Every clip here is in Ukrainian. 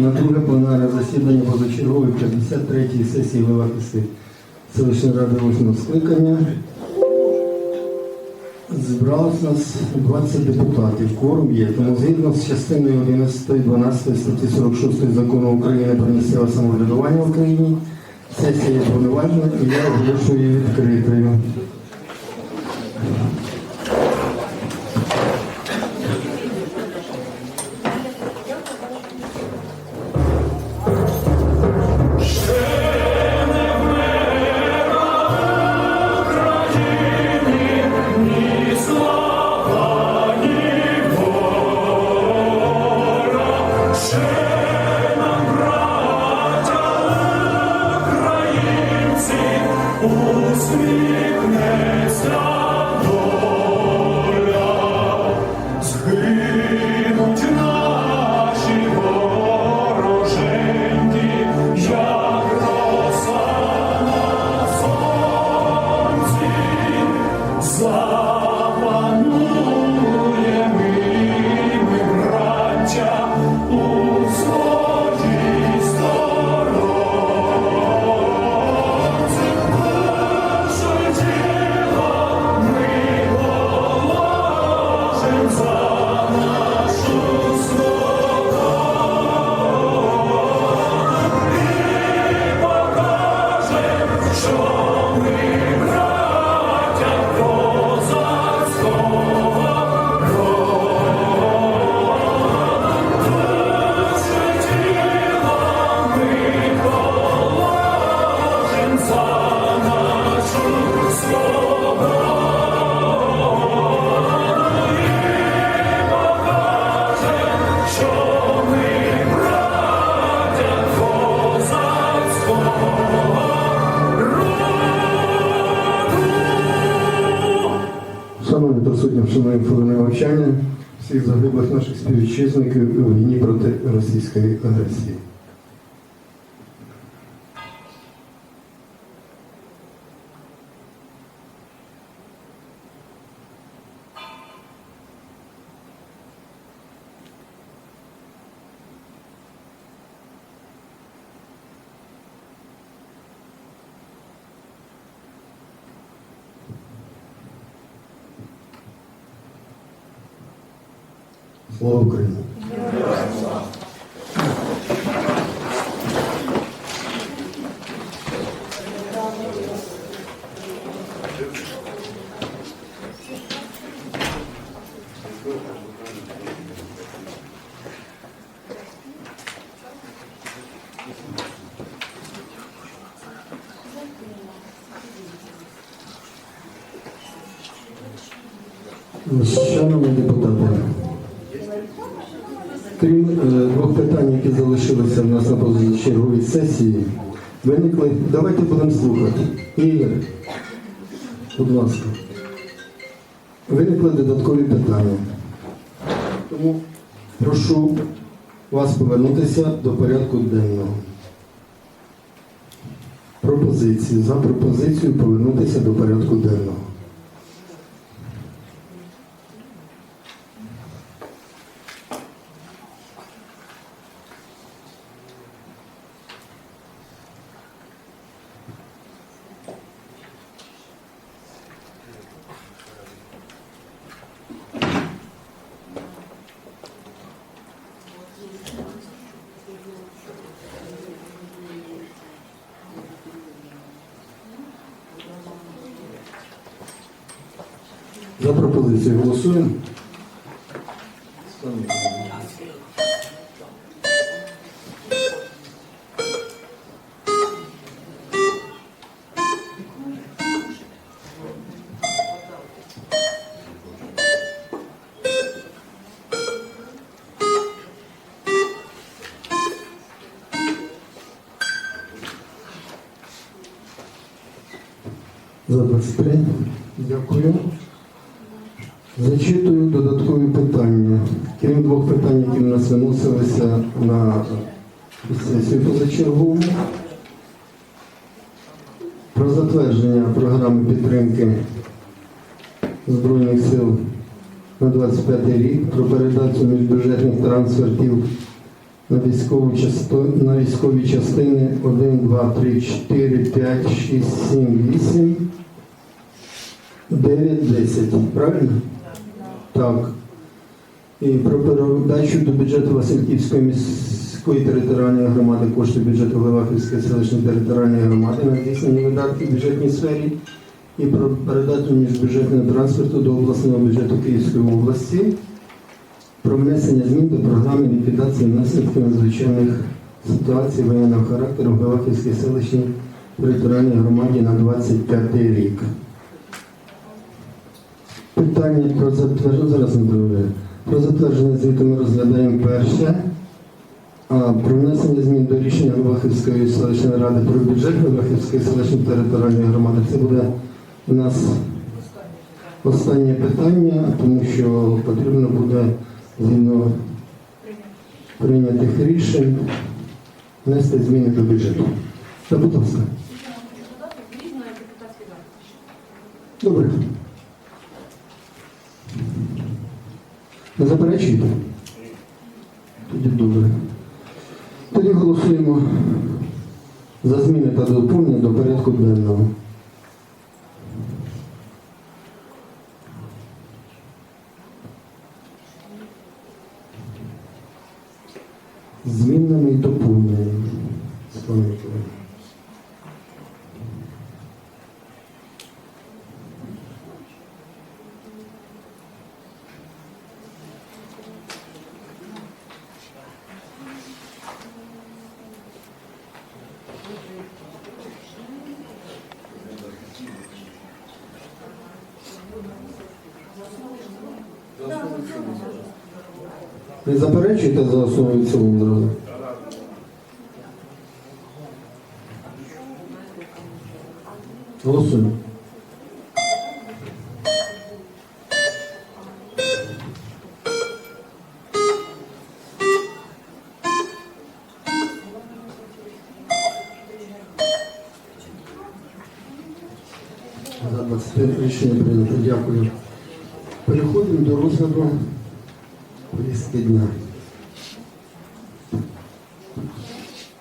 на друге пленарне засідання позачергової 53-ї сесії Левахиси селищної ради 8 скликання. Зібралось нас 20 депутатів. Кворум є. Тому згідно з частиною 11 12 статті 46 закону України про місцеве самоврядування в Україні, сесія є повноважна і я оголошую її відкритою. Співвітчизників у війні проти російської агресії. lucro. Залишилися в нас на позачерговій сесії, виникли. Давайте будемо слухати. Ігор, будь ласка. Виникли додаткові питання. Тому прошу вас повернутися до порядку денного. Пропозиції. За пропозицію повернутися до порядку денного. За пропозицію голосуємо. За 23. Дякую. Зачитую додаткові питання. Крім двох питань, які в нас виносилися на сесію позачергову. Про затвердження програми підтримки Збройних сил на 25 рік, про передачу міжбюджетних трансфертів на військову частину на військові частини 1, 2, 3, 4, 5, 6, 7, 8, 9, 10. Правильно? Так. І про передачу до бюджету Васильківської міської територіальної громади коштів бюджету Левахівської селищної територіальної громади на здійснення видатків в бюджетній сфері і про передачу міжбюджетного трансферту до обласного бюджету Київської області про внесення змін до програми ліквідації наслідків надзвичайних ситуацій воєнного характеру в Левахівській селищній територіальній громаді на 25 рік. Питання про затвердження зараз не проведу. Про затвердження звіту ми розглядаємо перше. А про внесення змін до рішення Левахівської селищної ради про бюджет Левахівської селищної територіальної громади. Це буде у нас останнє питання, тому що потрібно буде згідно прийнятих рішень внести зміни до бюджету. Та, будь ласка. Добре. Не заперечуєте? Тоді добре. Тоді голосуємо за зміни та доповнення до порядку денного. Ви заперечуєте за основу в цілому зразу? Голосуємо. За 25 рішення прийнято. Дякую. Переходимо до розгляду повістки дня.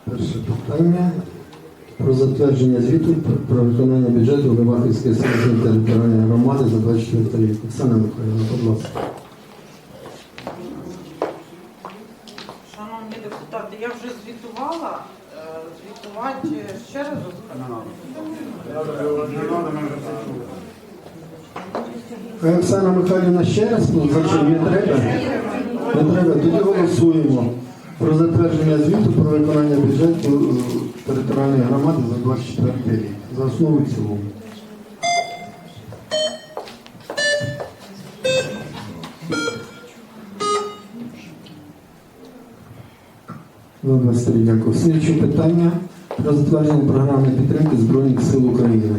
Перше питання про затвердження звіту про виконання Левахівської селищної територіальної громади за 24 рік. Оксана Михайловна, будь ласка. Шановні депутати, я вже звітувала. Е, Звітувати ще раз Хай Оксана Михайлівна ще раз зачем не треба? Не треба. Тоді голосуємо про затвердження звіту про виконання бюджету е, територіальної громади за 24 рік. За основу і в цілому. 23 дякую. Слідче питання про затвердження програми підтримки Збройних сил України.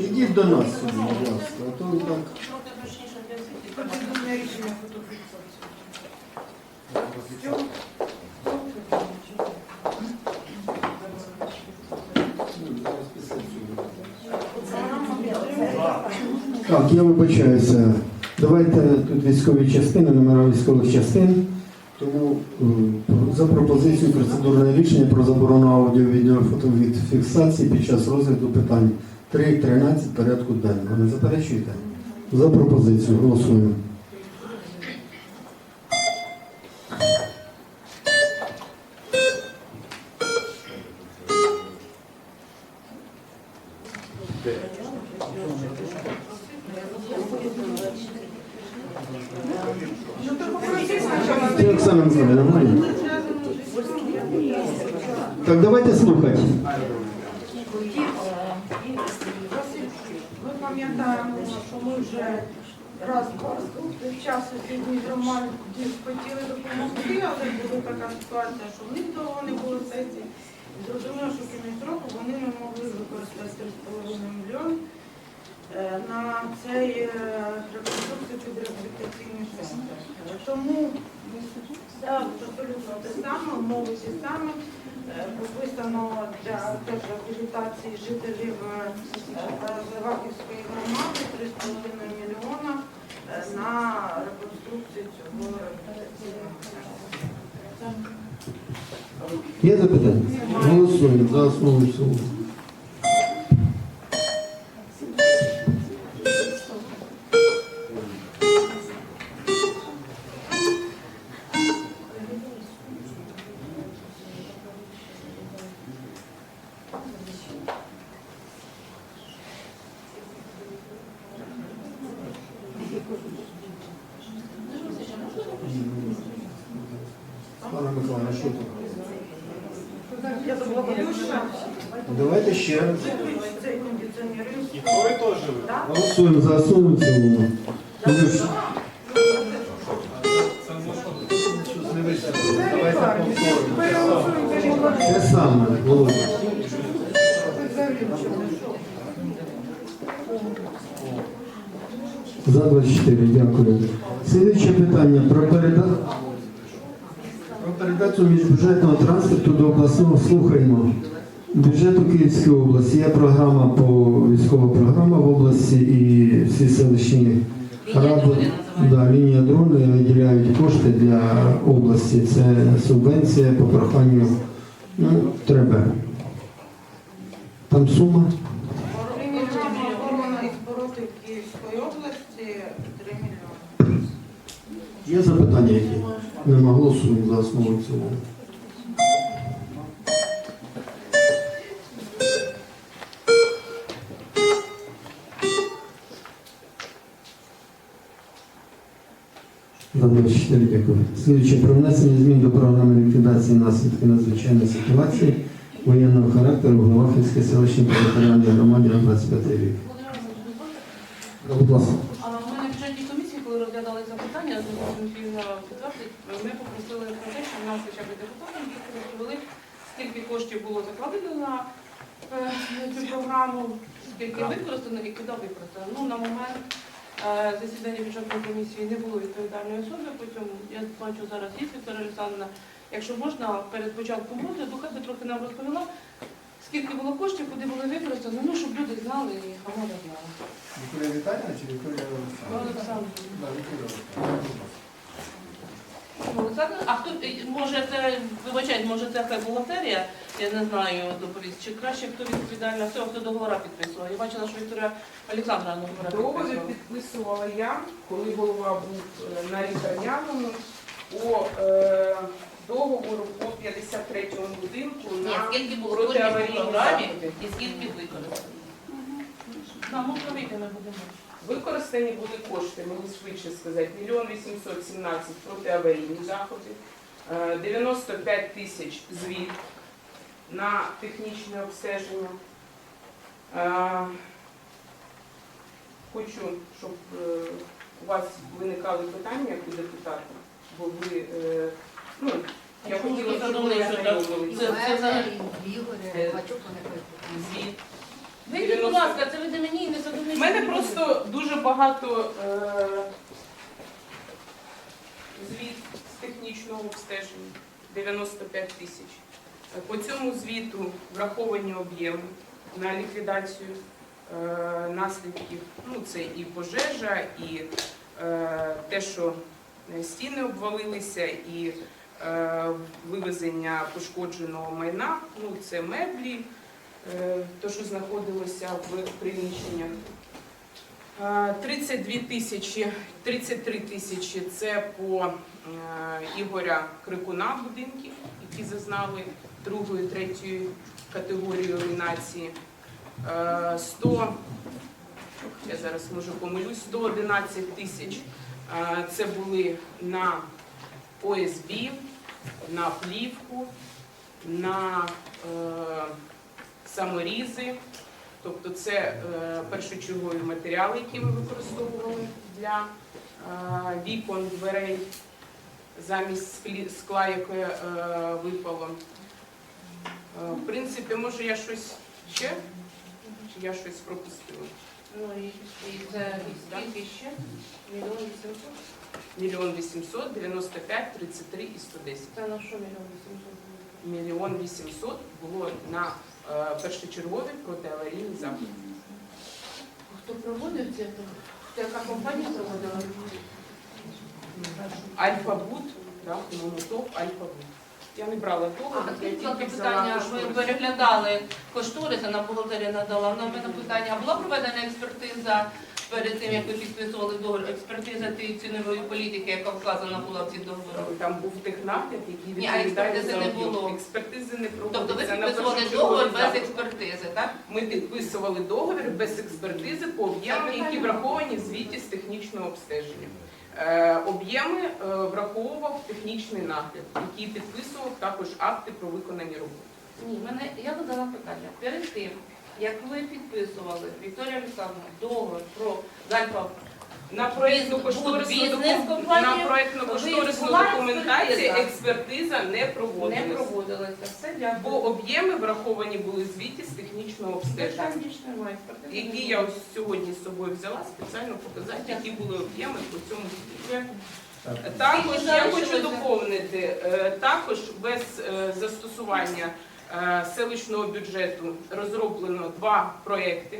Ідіть до нас сюди, будь ласка. А то ви. Так, я вибачаюся. Давайте тут військові частини, номера військових частин. Тому за пропозицію процедурне рішення про заборону аудіо відео фіксації під час розгляду питань 3.13 порядку денного. Не заперечуєте? За пропозицію голосуємо. Це Оксана Михайлівна, нормально? Так, давайте слухати. Ми пам'ятаємо, що ми вже раз під час сусідніх громад хотіли допомогти, але була ситуація, що в них довго не було сесії. Зрозуміло, що кінець року вони не могли використати 3,5 мільйони е, на цей е, реконструкцію під реабілітаційний центр. Е, Тому все абсолютно те саме, умови ті самі. Е, Прописано для теж реабілітації жителів е, Леваківської громади 3,5 мільйона. е, на реконструкцію цього реабілітаційного центру. Є запитання? Голосуємо за основу і в цілому. Пане Миколаївна, що тут? Давайте ще раз. І то, і то живе. Так? Голосуємо за основу і в цілому. Ілюш, Давайте повторимо. Те саме, Володя. За 24, дякую. Слідуюче питання про передачу. Передачу міжбюджетного транспорту до обласного слухаймо. Бюджету Київської області є програма по військова програма в області і всі селищні ради. Да, лінія дрони виділяють кошти для області. Це субвенція по проханню ну, треба. Там сума. Програма і збороти Київської області 3 мільйони. Є запитання які? Нема голосуємо за основу цілому. Дякую. Слідуюче про внесення змін до програми ліквідації наслідків надзвичайної ситуації воєнного характеру в Головахівській селищній територіальній громаді на 25 рік. Будь ласка. А ми на бюджетній комісії, коли розглядали це питання, з підтвердить, ми попросили про те, щоб нас хоча б депутатам розповіли, скільки коштів було закладено на е, цю програму, скільки використано і куди використано. Ну, на момент е, засідання бюджетної комісії не було відповідальної особи, потім я бачу зараз є Вікторія Олександровна. Якщо можна, перед початком розгляду, хай би трохи нам розповіла, скільки було коштів, куди були використані, ну, щоб люди знали і громада знала. Вікторія Віталіївна чи Вікторія Олександр. Да, Вікторія Олександр, а хто може це вибачайте, може це хай бухгалтерія, я не знаю доповість, чи краще хто відповідальна все, хто договора підписував. Я бачила, що Вікторія Олександра договора підписувала. підписувала я, коли голова був е, на лікарняному по е, договору по 53-му будинку Ні, на скільки було коштів протиаварійні в програмі заходи. і скільки будемо. Використані були кошти, мені швидше сказати, мільйон 817 протиаварійні заходи, е, 95 тисяч звіт на технічне обстеження. Е, Хочу, щоб е, у вас виникали питання як у депутата, бо ви, е, ну, я хотіла, щоб що. Це- це взагалі- Е, Звіт. Вийдіть, будь ласка, це ви до мені і не У мене просто дуже багато е, звіт з технічного обстеження 95 тисяч. Е, По цьому звіту враховані об'єми на ліквідацію е, наслідків. Ну, це і пожежа, і е, те, що стіни обвалилися, і вивезення пошкодженого майна. Ну, це меблі, е, то, що знаходилося в приміщеннях. Е, 32 тисячі, 33 тисячі це по е, Ігоря Крикуна будинки, які зазнали другої, третьої категорії руйнації. Е, 100, я зараз може помилюсь, 111 тисяч е, це були на ОСБ, на плівку, на е, саморізи. Тобто це е, першочергові матеріали, які ми використовували для е, вікон, дверей замість скла, яке е, випало. Е, в принципі, може я щось ще? Чи я щось пропустила? Ну і, скільки ще? Мільйон вісімсот? Мільйон вісімсот, 95, 33 і 110. Це на що мільйон вісімсот? Мільйон вісімсот було на е, першочергові протиаварійні заходи. Хто проводив це? Яка компанія проводила? Альфа-Буд, да, Монотоп, Альфа-Буд. Я не брала А, я тільки взяла питання, ви кошторис. переглядали кошториси, на бухгалтерія надала. На мене питання, а була проведена експертиза перед тим, як ви підписували договір, експертиза тієї цінової політики, яка вказана була в цій договорі? Там був технагляд, який Ні, а відповідає експертизи за не об'єм. було. Експертизи не Тобто ви на підписували першочерговий договір без запит. експертизи, так? Ми підписували договір без експертизи по об'ємам, які враховані в звіті з технічного обстеження. Е, об'єми е, враховував технічний нагляд, який підписував також акти про виконані роботи. Ні, мене я задала питання. Перед тим, як ви підписували Вікторія Олександровна договір про Зальфа На проєктну кошторисну бізнес на проєктну кошторисну була документацію експертиза? експертиза не не проводилась. проводилася. Все Бо об'єми враховані були в звіті з технічного обстеження. Немає. експертизи які я ось сьогодні з собою взяла спеціально показати, які були об'єми по цьому звіту. Також я хочу доповнити, е, також без е, застосування селищного бюджету розроблено два проекти.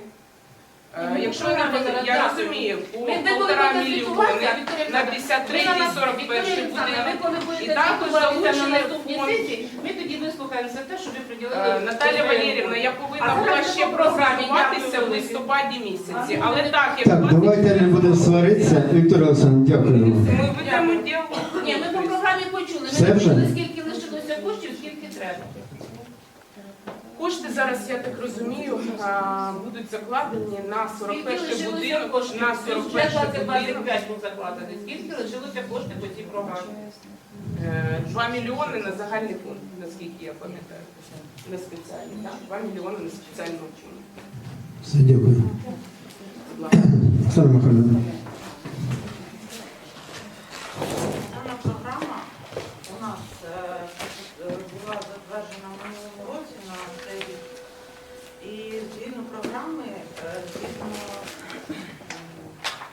Е, Якщо зараз я розумію, по ми полтора мільйони на Олександрівна. 53 Ви на і нас- 41 Вікторія Олександрівна, будинок. І також залучений фонд. ми тоді вислухаємо все те, що ви приділили. Е, Наталя Валерівна, я повинна була ще прозвітуватися в листопаді місяці, але ну, так, як Так, давайте не будемо сваритися. Вікторія Олександровна, дякуємо. Ми ведемо діалог. Ні, ми по програмі почули. Ми почули, скільки лишилося коштів, скільки треба. Кошти зараз, я так розумію, а, будуть закладені на 41 лишилося будинок, на 41 будинок 2025 був закладений. Скільки лишилося коштів по цій програмі? е, 2 мільйони на загальний фонд, наскільки я пам'ятаю. На спеціальний, так? 2 мільйони на спеціальну вчення. Все, дякую. Будь ласка. Оксана Михайловна. Дана програма у нас е, е, була затверджена в минулому році на цей рік. І згідно програми, е, згідно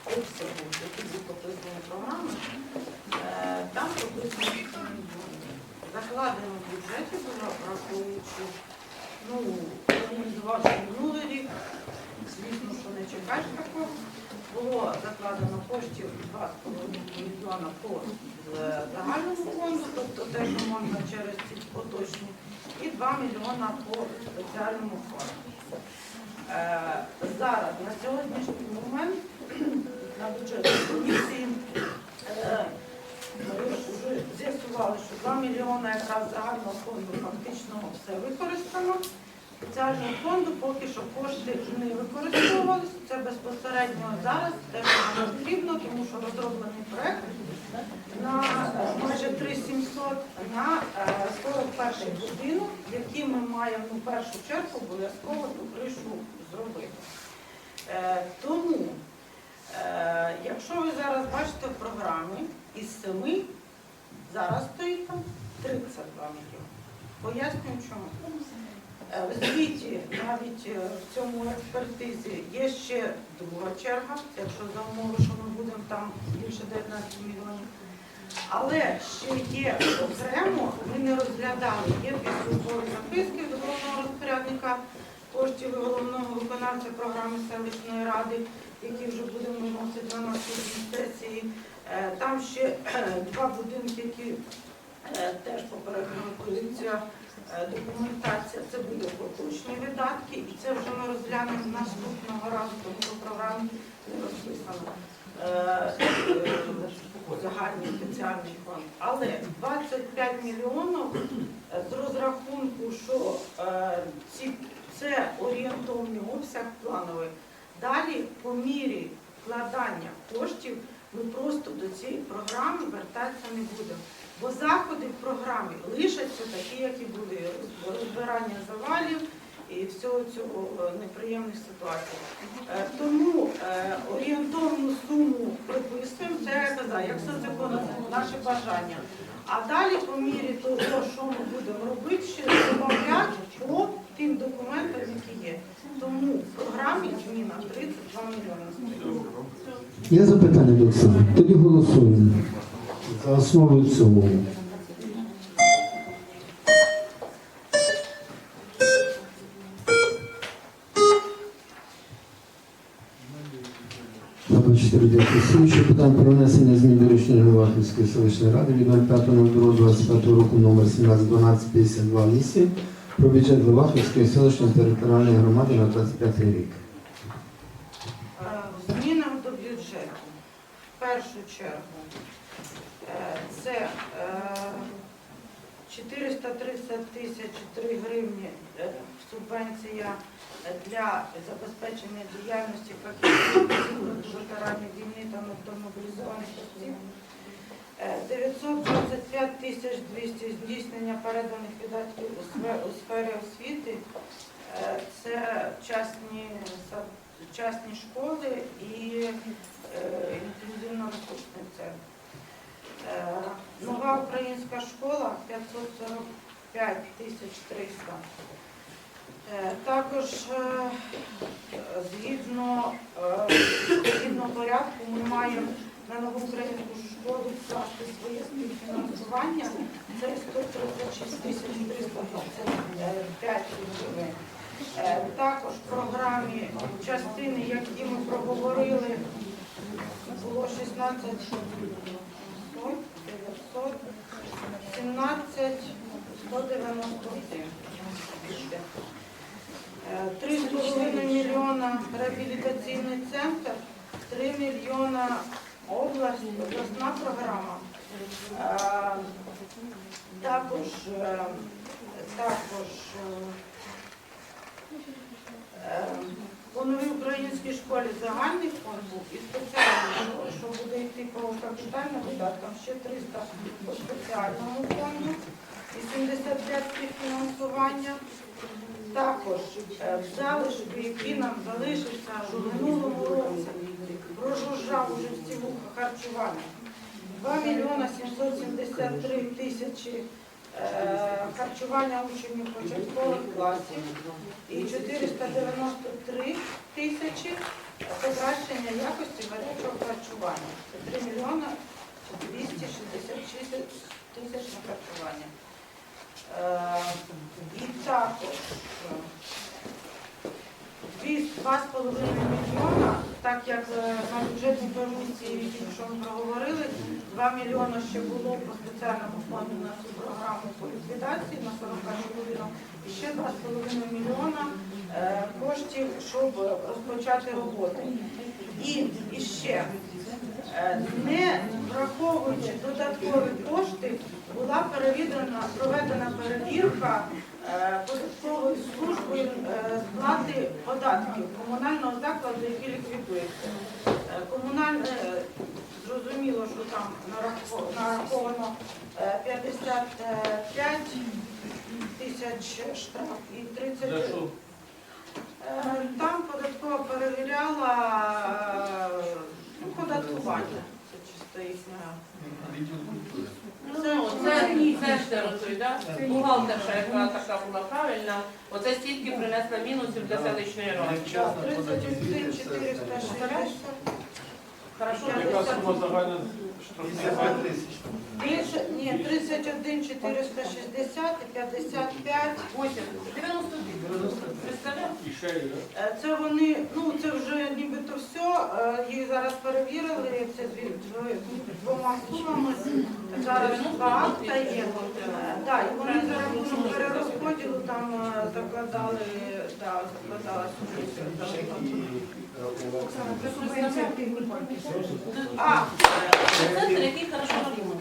обсягу, який був прописаний програми, там прописано закладено в бюджеті враховуючи, ну, організувавши минулий рік, звісно, що не чекаєш такого. Було закладено коштів 2,5 мільйона по загальному фонду, тобто те, що можна через ці поточні, і 2 мільйона по спеціальному фонду. Е, Зараз на сьогоднішній момент на бюджетній комісії е, ми вже з'ясували, що 2 мільйони якраз загального фонду фактично все використано. Спеціального фонду поки що кошти не використовувалися. Це безпосередньо зараз те, що потрібно, тому що розроблений проект на е, майже 3700 на е, 41 будинок, який ми маємо в першу чергу обов'язково ту кришу зробити. Е, Тому, е, якщо ви зараз бачите в програмі із 7, зараз стоїть там 32 мільйони. Пояснюю чому. Е, В звіті, навіть е, в цьому експертизі, є ще друга черга, якщо за умови, що ми будемо там більше 19 мільйонів. Але ще є окремо, ми не розглядали, є підсумкові записки до головного розпорядника коштів головного виконавця програми селищної ради, які вже будемо виносити на наступній сесії. Е, Там ще е, два будинки, які е, теж попередня позиція. Е, Документація це буде поточні видатки, і це вже ми розглянемо наступного разу, тому що програмі не розписано е, е, загальний спеціальний фонд. Але 25 мільйонів з розрахунку, що це орієнтовний обсяг плановий. Далі по мірі вкладання коштів ми просто до цієї програми вертатися не будемо. Бо заходи в програмі лишаться такі, як і були. Розбирання завалів і всього цього е, неприємних ситуацій. Е, Тому е, орієнтовну суму приписуємо, це я казала, як законно, наше бажання. А далі по мірі того, що ми будемо робити, ще додати по тим документам, які є. Тому в програмі зміна 32 мільйони. Є запитання Оксани? Тоді голосуємо. За основу в цілому. Перейдемо питання про внесення змін до рішення Левахівської селищної ради від 05.02.25 року номер 171252 про бюджет Левахівської селищної територіальної громади на 25 рік. Е, Змінам до бюджету. В першу чергу е, це е, 430 тисяч 3 гривні е, субвенція для забезпечення діяльності ветеранів війни та мобілізованих осіб. Е, 925 тисяч 200 здійснення переданих видатків у сфері освіти. Е, Це частні частні школи і е, інклюзивно-ресурсний центр. Е, Нова українська школа 545 тисяч 300. Е, Також е, згідно, згідно порядку ми маємо на нову українську школу вкласти своє співфінансування. Це 136 тисяч 325 гривень. Також в програмі частини, які ми проговорили, було 16 900, 17 197. Е, 3,5 мільйона реабілітаційний центр, 3 мільйона область, обласна програма. Е, Також, е, також По новій українській школі загальний фонд був і спеціальний, що буде йти по капітальним видаткам, ще 300 по спеціальному фонду, 85 фінансування. Також е, залишки, які нам залишився в минулому році, прожужжав уже всі вуха харчування. 2 мільйона 773 тисячі харчування учнів початкових класів і 493 тисячі покращення якості гарячого харчування. Це 3 мільйона 266 тисяч на харчування. Е, І також е, 2,5 мільйона, так як е, на бюджетній комісії, що ми проговорили, 2 мільйони ще було по спеціальному фонду на цю програму по ліквідації на 41 годину, і ще 2,5 мільйона е, коштів, щоб розпочати роботи. І, і ще, е, не враховуючи додаткові кошти, була перевірена, проведена перевірка податковою службою е, сплати податків комунального закладу, який ліквідується. Е, Комунальне е, зрозуміло, що там нараховано е, 55 тисяч штраф і 30 Е, Там податкова перевіряла е, ну, податкування. Це чисто їхня. Це, це ж те розповідає. Бухгалтерша, яка така була правильна, оце стільки принесла мінусів для селищної ради. 31 460. Хорошо, Яка сума загальна штрафна? Більше, ні, 31 460 і 55. 80, 90 Представляєш? І ще є. Е, Це вони, ну це вже нібито все. е, Їх зараз перевірили. Це дво- двома сумами. Зараз два акта є. Е, Да, і вони за рахунок перерозподілу там е, закладали, да, закладали субвенцію. А, центр, який хорошо працює.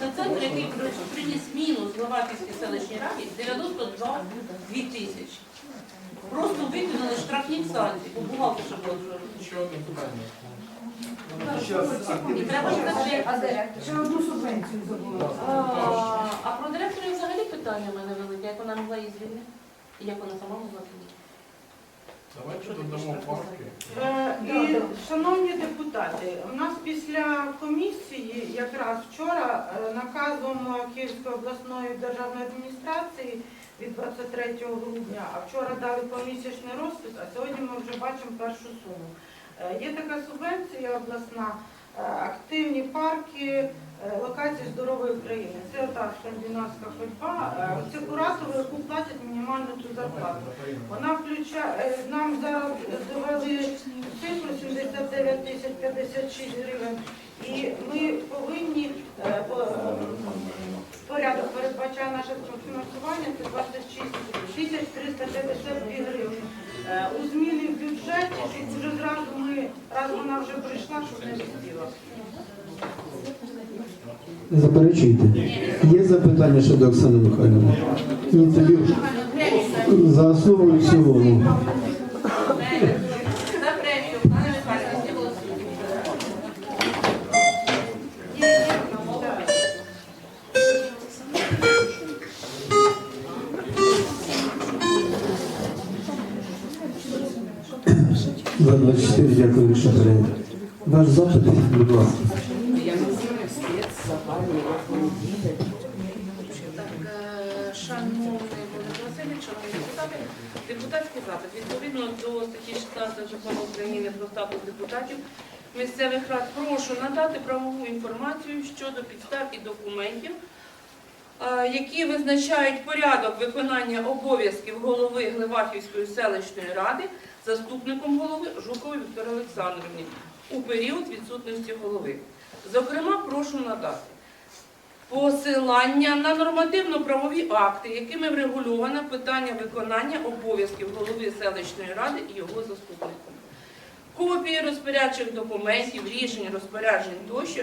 Це центр, який приніс мінус в Ловаківській селищній раді 92 2 тисячі. Просто викинули штрафні санкції, бо бухгалтерша була дуже. Ще одне питання. І треба ж казати, А директор? Ще одну субвенцію забула. А, а про директора взагалі питання в мене велике, як вона могла її звільнити? І як вона сама могла звільнити? Давайте додамо парки. Е, шановні депутати, у нас після комісії, якраз вчора, е, наказом Київської обласної державної адміністрації від 23 грудня, а вчора дали помісячний розпис, а сьогодні ми вже бачимо першу суму. Е, Є така субвенція обласна, активні парки, локації. Здорової України. Це та скандинавська ходьба. Е, Це куратори, яку платять мінімальну цю зарплату. Вона включає, е, нам зараз довели цифру 79 тисяч 56 гривень. І ми повинні, е, порядок передбачає наше фінансування, це 26 тисяч 352 гривні. Е, У зміни в бюджеті, вже зразу ми, раз вона вже прийшла, щоб не висіла. Заперечуєте? Є запитання щодо Оксани Михайлівни? Ні, тоді за основу і цілому. Депутатський запит. Відповідно до статті 16 закону України про статус депутатів місцевих рад прошу надати правову інформацію щодо підстав і документів, які визначають порядок виконання обов'язків голови Гливахівської селищної ради заступником голови Жукової Вікторії Олександрівні у період відсутності голови. Зокрема, прошу надати посилання на нормативно-правові акти, якими врегульовано питання виконання обов'язків голови селищної ради і його заступників. Копії розпорядчих документів, рішень, розпоряджень тощо,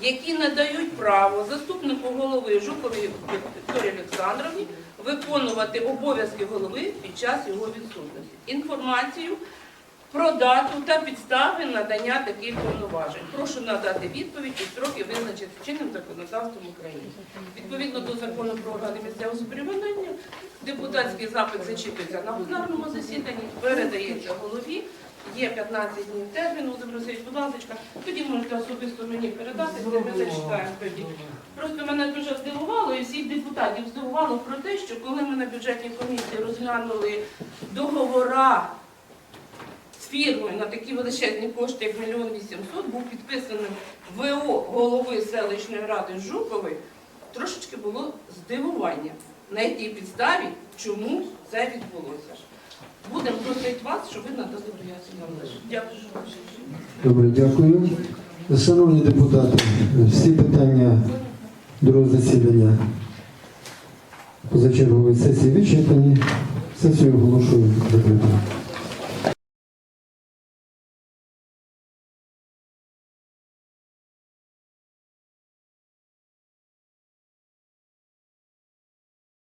які надають право заступнику голови Жуковій Вікторії Олександровні виконувати обов'язки голови під час його відсутності. Інформацію про дату та підстави надання таких повноважень. Прошу надати відповідь у строки визначені чинним законодавством України. Відповідно до закону про органи місцевого самоврядування, депутатський запит зачитується на пленарному засіданні, передається голові. Є 15 днів термін, Володимир Васильович, будь ласка, тоді можете особисто мені передати, де ми зачитаємо тоді. Просто мене дуже здивувало, і всіх депутатів здивувало про те, що коли ми на бюджетній комісії розглянули договора з фірмою на такі величезні кошти, як мільйон вісімсот, був підписаний ВО голови селищної ради Жукової, трошечки було здивування на якій підставі, чому це відбулося. Будемо просити вас, щоб ви надали пояснення. Дякую. Добре, дякую. Шановні депутати, всі питання другого засідання позачергової сесії вичерпані. Сесію оголошую закритою.